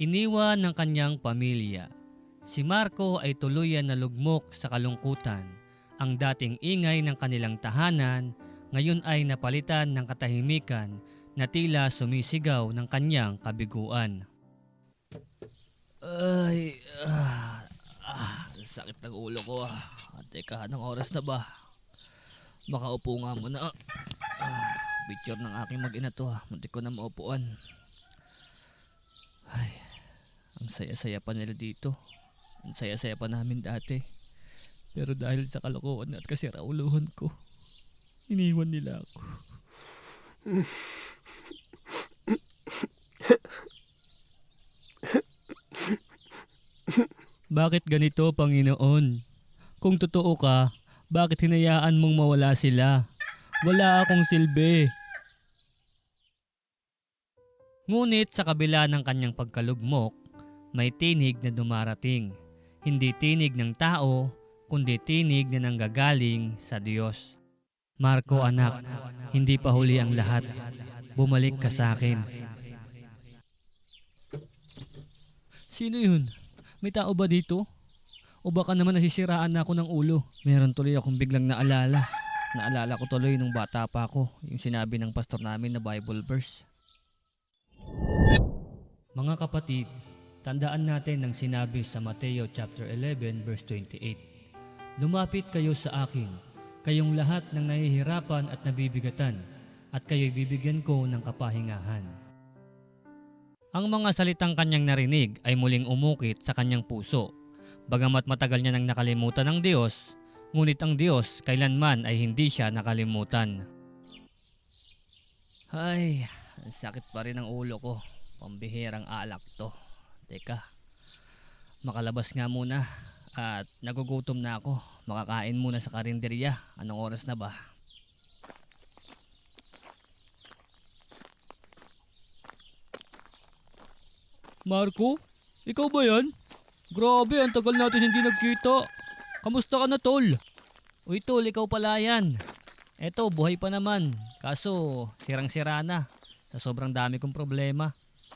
Iniwan ng kanyang pamilya. Si Marco ay tuluyan na lugmok sa kalungkutan. Ang dating ingay ng kanilang tahanan ngayon ay napalitan ng katahimikan na tila sumisigaw ng kanyang kabiguan. Ay, ah, ah, sakit ng ulo ko. Teka, anong oras na ba? Makaupo nga muna. Ah, picture ng aking mag-ina to. Ah. Muntik ko na maupuan. Ang saya-saya pa nila dito. Ang saya-saya pa namin dati. Pero dahil sa kalokohan at kasirauluhan ko, iniwan nila ako. Bakit ganito, Panginoon? Kung totoo ka, bakit hinayaan mong mawala sila? Wala akong silbi. Ngunit sa kabila ng kanyang pagkalugmok, may tinig na dumarating. Hindi tinig ng tao, kundi tinig na nanggagaling sa Diyos. Marco anak, hindi pa huli ang lahat. Bumalik ka sa akin. Sino yun? May tao ba dito? O baka naman nasisiraan na ako ng ulo? Meron tuloy akong biglang naalala. Naalala ko tuloy nung bata pa ako, yung sinabi ng pastor namin na Bible verse. Mga kapatid, tandaan natin ang sinabi sa Mateo chapter 11 verse 28. Lumapit kayo sa akin, kayong lahat ng nahihirapan at nabibigatan, at kayo'y bibigyan ko ng kapahingahan. Ang mga salitang kanyang narinig ay muling umukit sa kanyang puso. Bagamat matagal niya nang nakalimutan ng Diyos, ngunit ang Diyos kailanman ay hindi siya nakalimutan. Ay, sakit pa rin ang ulo ko. Pambihirang alak to. Teka, makalabas nga muna at nagugutom na ako. Makakain muna sa karinderya. Anong oras na ba? Marco? Ikaw ba yan? Grabe, ang tagal natin hindi nagkita. Kamusta ka na, tol? Uy, tol, ikaw pala yan. Eto, buhay pa naman. Kaso, sirang-sira na. Sa sobrang dami kong problema.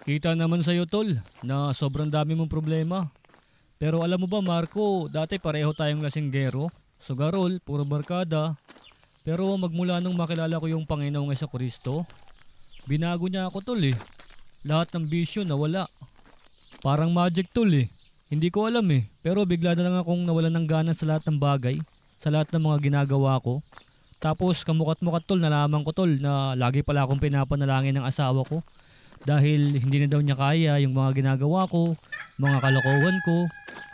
Kita naman sa'yo, tol, na sobrang dami mong problema. Pero alam mo ba, Marco, dati pareho tayong lasinggero. Sugarol, puro barkada. Pero magmula nung makilala ko yung Panginoong sa Kristo, binago niya ako, tol eh. Lahat ng bisyo nawala. Parang magic tool eh. Hindi ko alam eh. Pero bigla na lang akong nawalan ng gana sa lahat ng bagay. Sa lahat ng mga ginagawa ko. Tapos kamukat-mukat tol, nalaman ko tol na lagi pala akong pinapanalangin ng asawa ko. Dahil hindi na daw niya kaya yung mga ginagawa ko, mga kalokohan ko.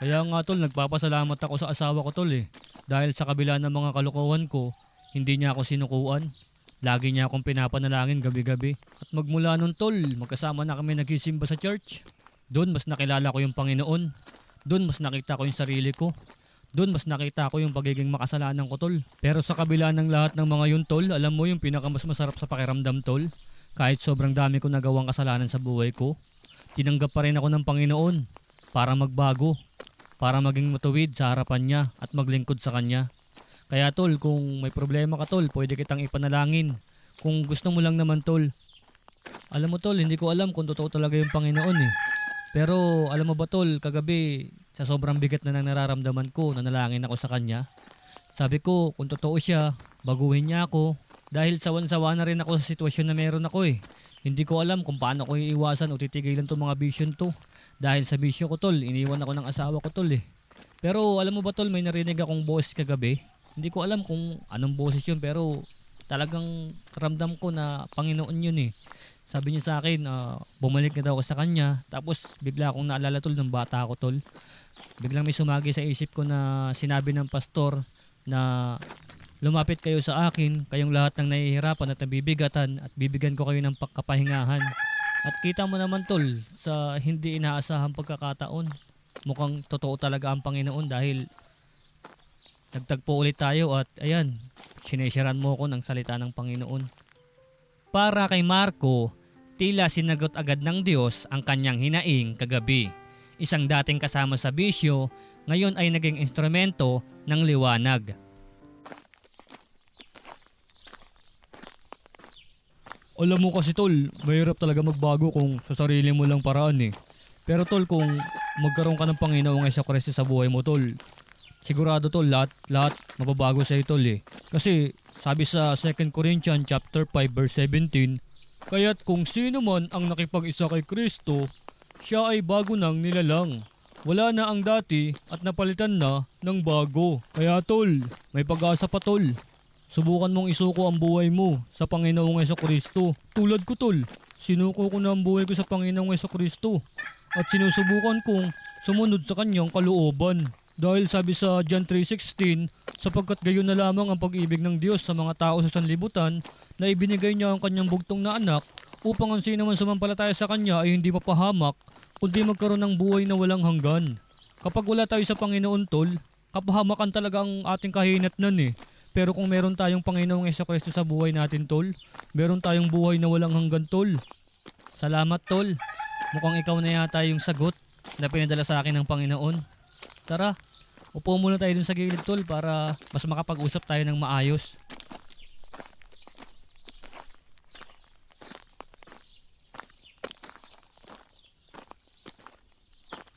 Kaya nga tol, nagpapasalamat ako sa asawa ko tol eh. Dahil sa kabila ng mga kalokohan ko, hindi niya ako sinukuan. Lagi niya akong pinapanalangin gabi-gabi. At magmula nun tol, magkasama na kami nagsisimba sa church. Doon mas nakilala ko yung Panginoon. Doon mas nakita ko yung sarili ko. Doon mas nakita ko yung pagiging makasalanan ko tol. Pero sa kabila ng lahat ng mga yun tol, alam mo yung pinakamas masarap sa pakiramdam tol. Kahit sobrang dami ko nagawang kasalanan sa buhay ko, tinanggap pa rin ako ng Panginoon para magbago, para maging matuwid sa harapan niya at maglingkod sa Kanya. Kaya tol, kung may problema ka tol, pwede kitang ipanalangin. Kung gusto mo lang naman tol. Alam mo tol, hindi ko alam kung totoo talaga yung Panginoon eh. Pero alam mo ba tol, kagabi sa sobrang bigat na nang nararamdaman ko, nanalangin ako sa kanya. Sabi ko, kung totoo siya, baguhin niya ako. Dahil sawan-sawa na rin ako sa sitwasyon na meron ako eh. Hindi ko alam kung paano ko iiwasan o titigilan tong mga vision to. Dahil sa vision ko tol, iniwan ako ng asawa ko tol eh. Pero alam mo ba tol, may narinig akong boses kagabi. Hindi ko alam kung anong boses yun pero talagang ramdam ko na Panginoon yun eh. Sabi niya sa akin, uh, bumalik na daw ako sa kanya. Tapos bigla akong naalala tol ng bata ako tol. Biglang may sumagi sa isip ko na sinabi ng pastor na lumapit kayo sa akin, kayong lahat ng nahihirapan at nabibigatan at bibigyan ko kayo ng pagkapahingahan. At kita mo naman tol, sa hindi inaasahang pagkakataon, mukhang totoo talaga ang Panginoon dahil nagtagpo ulit tayo at ayan, sinesiran mo ko ng salita ng Panginoon. Para kay Marco, Tila sinagot agad ng Diyos ang kanyang hinaing kagabi. Isang dating kasama sa bisyo, ngayon ay naging instrumento ng liwanag. Alam mo kasi tol, mahirap talaga magbago kung sa sarili mo lang paraan eh. Pero tol, kung magkaroon ka ng Panginoong Yeso Kristo sa buhay mo, tol, sigurado tol, lahat, lahat mababago sa tol eh. Kasi sabi sa 2 Corinthians chapter 5 verse 17, Kaya't kung sino man ang nakipag-isa kay Kristo, siya ay bago nang nilalang. Wala na ang dati at napalitan na ng bago. Kaya tol, may pag-asa pa tol. Subukan mong isuko ang buhay mo sa Panginoong Yeso Kristo. Tulad ko tol, sinuko ko na ang buhay ko sa Panginoong Yeso Kristo. At sinusubukan kong sumunod sa kanyang kalooban. Dahil sabi sa John 3.16, sapagkat gayon na lamang ang pag-ibig ng Diyos sa mga tao sa sanlibutan na ibinigay niya ang kanyang bugtong na anak upang ang sino sumampalataya sa kanya ay hindi mapahamak kundi magkaroon ng buhay na walang hanggan. Kapag wala tayo sa Panginoon tol, kapahamakan talaga ang ating kahinatnan eh. Pero kung meron tayong Panginoong Yeso Kristo sa buhay natin tol, meron tayong buhay na walang hanggan tol. Salamat tol. Mukhang ikaw na yata yung sagot na pinadala sa akin ng Panginoon. Tara, upo muna tayo dun sa gilid tol para mas makapag-usap tayo ng maayos.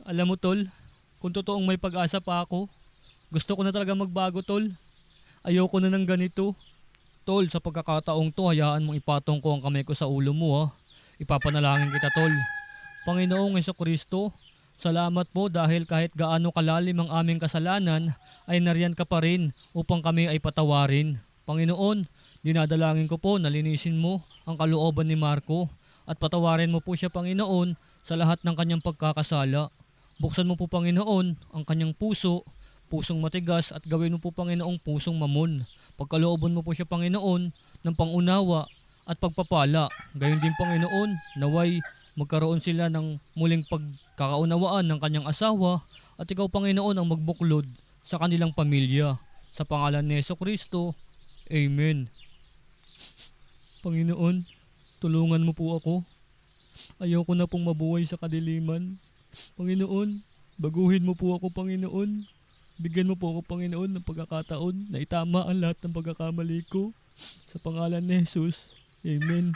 Alam mo tol, kung totoong may pag-asa pa ako, gusto ko na talaga magbago tol. Ayoko na ng ganito. Tol, sa pagkakataong to, hayaan mong ipatong ko ang kamay ko sa ulo mo ha. Ipapanalangin kita tol. Panginoong Yeso Kristo, salamat po dahil kahit gaano kalalim ang aming kasalanan, ay nariyan ka pa rin upang kami ay patawarin. Panginoon, dinadalangin ko po na linisin mo ang kalooban ni Marco at patawarin mo po siya Panginoon sa lahat ng kanyang pagkakasala. Buksan mo po Panginoon ang kanyang puso, pusong matigas at gawin mo po Panginoong pusong mamon. Pagkalooban mo po siya Panginoon ng pangunawa at pagpapala. Gayon din Panginoon, naway magkaroon sila ng muling pagkakaunawaan ng kanyang asawa at ikaw Panginoon ang magbuklod sa kanilang pamilya. Sa pangalan ni Yeso Kristo, Amen. Panginoon, tulungan mo po ako. Ayoko na pong mabuhay sa kadiliman. Panginoon, baguhin mo po ako, Panginoon. Bigyan mo po ako, Panginoon, ng pagkakataon na itama ang lahat ng pagkakamali ko. Sa pangalan ni Jesus. Amen.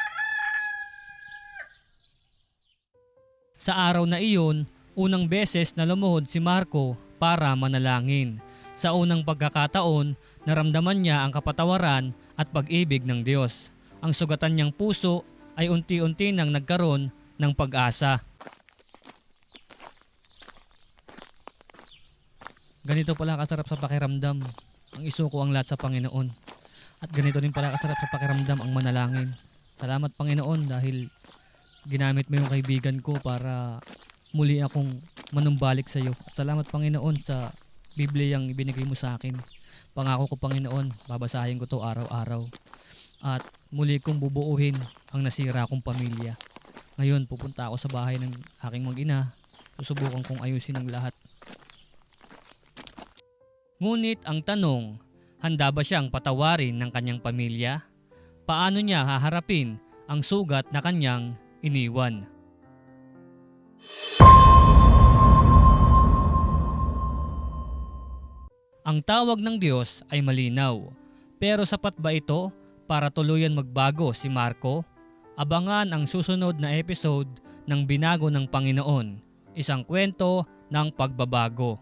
Sa araw na iyon, unang beses na lumuhod si Marco para manalangin. Sa unang pagkakataon, naramdaman niya ang kapatawaran at pag-ibig ng Diyos. Ang sugatan niyang puso ay unti-unti nang nagkaroon ng pag-asa. Ganito pala kasarap sa pakiramdam ang isuko ang lahat sa Panginoon. At ganito din pala kasarap sa pakiramdam ang manalangin. Salamat Panginoon dahil ginamit mo yung kaibigan ko para muli akong manumbalik sa iyo. At salamat Panginoon sa Bibliyang ibinigay mo sa akin. Pangako ko Panginoon, babasahin ko to araw-araw. At muli kong bubuuhin ang nasira kong pamilya. Ngayon pupunta ako sa bahay ng aking mag-ina. Susubukan kong ayusin ang lahat. Ngunit ang tanong, handa ba siyang patawarin ng kanyang pamilya? Paano niya haharapin ang sugat na kanyang iniwan? Ang tawag ng Diyos ay malinaw. Pero sapat ba ito para tuluyan magbago si Marco? Abangan ang susunod na episode ng Binago ng Panginoon, isang kwento ng pagbabago.